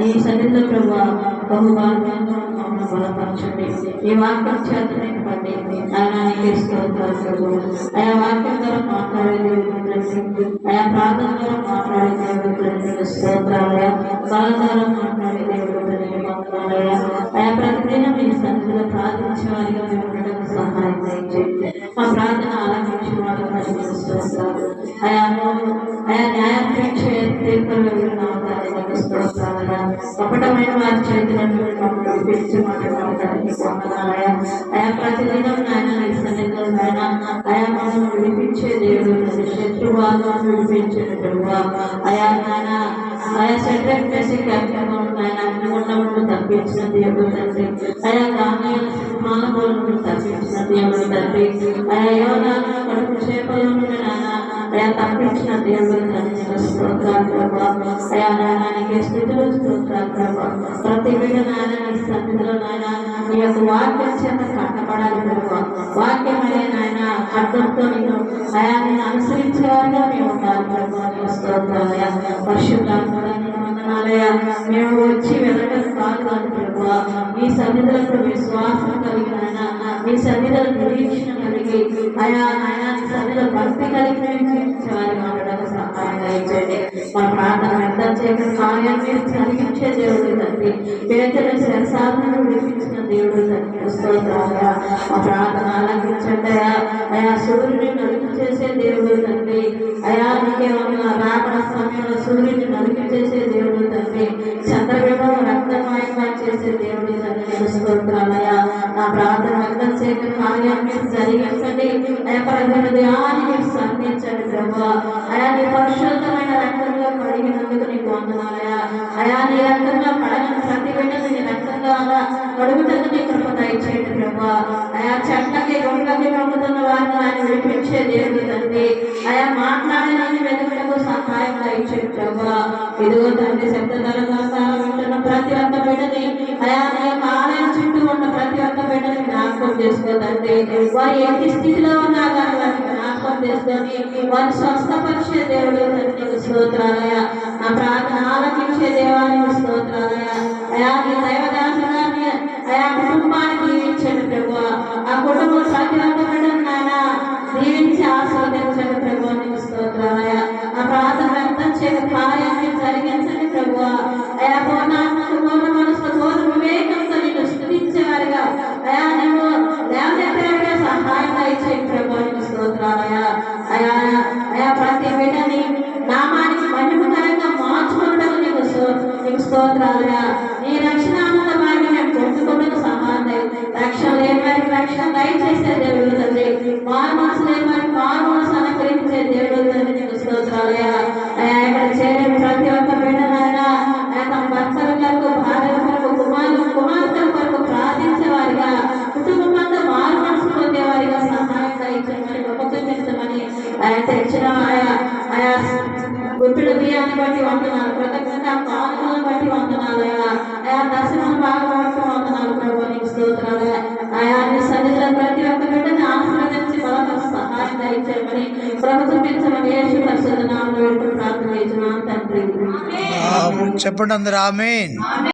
నీ సన్నిధిలో ప్రభు బహుభాగ్యంగా మమ్మల్ని బలపరచండి. ఈ వాక్యం చేత నింపండి ఆయన స్తోత్రాలు ప్రభు. ఆయా వాక్యం ద్వారా మాట్లాడే దేవుడు ఆయా ప్రార్థన ద్వారా మాట్లాడే స్తోత్రాలయ బాల ద్వారా మాట్లాడే దేవుడు వందనాలయ. ఆయా ప్రతిదినం మీ సన్నిధిలో ప్రార్థించే వారిగా మేము ఉండడానికి సహాయం కపటమైన వారి చరిత్రను మమ్మల్ని విడిపించమంటున్నానికి వందనాలయ ఆయా ప్రతిదినం నాయన నీ సన్నిధిలో నాయన ఆయా మనం విడిపించే దేవుడు శత్రువాదం విడిపించేటట్టుగా ఆయా నాయన ఆయా సెంట్రల్ బేసిక్ కార్యక్రమం ఆయన అగ్నిగుండములను తప్పించిన దేవుడు తండ్రి. ఆయా కామీయ సింహాలములను తప్పించిన దేవుడు తండ్రి. ఆయా యోగాలను కడుపు చేపలను నాయన అయా తప్పించిన దేవుడు తండ్రి. స్తోత్రాలు. నాయనానికి స్థితిలో స్తోత్రాలు ప్రభా. ప్రతి బిడ్డ నాయన నీ సన్నిధిలో నాయన నీ యొక్క వాక్యం చేత కట్టబడాలి ప్రభా. వాక్యం అనే నాయన అర్థంతో నేను అయా నేను అనుసరించేవారిగా మేము ఉండాలి ప్రభా. నీ వందనాలయ మేము వచ్చి వెనక కాదు కాదు ప్రభా. మీ సన్నిధులకు విశ్వాసం కలిగిన మీ సన్నిధుల నిరీక్షణ కలిగి అయా ఆయన నీ భక్తి కలిగిన జీవించేవారి మాట్లాడక సహాయం మా ప్రార్థన చేత కార్యాన్ని మీరు జరిగించే దేవుడు తండ్రి. పేదల శరసాలను విడిపించిన దేవుడు తండ్రి. స్తోత్రాలయ మా ప్రార్థన ఆలకించండి అయా సూర్యుడిని నలుపు చేసే దేవుడు తండ్రి. అయా నీకే ఉన్న రాకడ సమయంలో సూర్యుడిని నలుపు చేసే దేవుడు తండ్రి. చంద్రగ్రహం రక్తమాయంగా చేసే దేవుడు తండ్రి. స్తోత్రాలయ నా ప్రార్థన వ్యక్తం చేత కార్యాన్ని జరిగించండి. అయా ప్రజల ధ్యాన్ని సంధించండి ప్రభా. అయా నీ పరిశుద్ధమైన కడిగినందుకు అయా నీ రక్తంలో ప్రతి బిడ్డను నీ రక్తంలో అలా కడుగుటకు నీ కృప దయచేయండి ప్రభా. అయా చెట్లకి పంపుతున్న వారిని ఆయన విడిపించే దేవుడు తండ్రి. అయా సహాయం దయచేయండి ప్రభా. ఇదిగో తండ్రి శబ్దధర ప్రతి ఒక్క బిడ్డని అయా నీ యొక్క ఆలయం చుట్టూ ఉన్న ప్రతి ఒక్క బిడ్డని జ్ఞాపకం చేసుకోదండి వారు ఎట్టి స్థితిలో ఉన్నా చేసుకొని వారి స్వస్థపరిచే దేవుడు నీకు స్తోత్రాలయ నా ప్రార్థన ఆలకించే దేవానికి స్తోత్రాలయ అయా నీ దైవదాసనాన్ని అయా కుటుంబానికి దీవించండి ప్రభు ఆ కుటుంబం ప్రతి నాయన దీవించి ఆస్వాదించండి ప్రభు నీకు స్తోత్రాలయ ఆ ప్రార్థన వ్యక్తం చేయక కార్యాన్ని జరిగించండి ప్రభు అయా స్తోత్రాలుగా నీ రక్షణ ఆనంద మార్గం మేము పొందుకోవడం సహాయం రక్షణ లేని వారికి రక్షణ దయచేసే దేవుడు తండ్రి. మారు మనసు లేని వారికి మారు మనసు అనుగ్రహించే దేవుడు తండ్రి నీకు స్తోత్రాలుగా అయా ఇక్కడ చేరిన ప్రతి ఒక్క బిడ్డనైనా తమ భర్తల కొరకు భార్య కొరకు కుమారులు కుమార్తెల కొరకు ప్రార్థించే వారిగా కుటుంబంతో మారు మనసు పొందే వారిగా సహాయం దయచేయమని గొప్ప గొప్పమని ఆయన తెచ్చిన ఆయా ఆయా గుప్పిడి బియ్యాన్ని బట్టి వందనాలు కృతజ్ఞత పాలనలను బట్టి వందనాలు ఆయా దర్శనం బాగా పడుతూ వందనాలు ప్రభు నీకు స్తోత్రాలు ఆయా నీ సన్నిధిలో ప్రతి ఒక్క బిడ్డని ఆశీర్వదించి బలపర సహాయం దయచేయమని ప్రభుత్వించమని యేసు పరిశుద్ధ నామములో ప్రార్థన చేసిన తండ్రి. చెప్పండి అందరు ఆమెన్.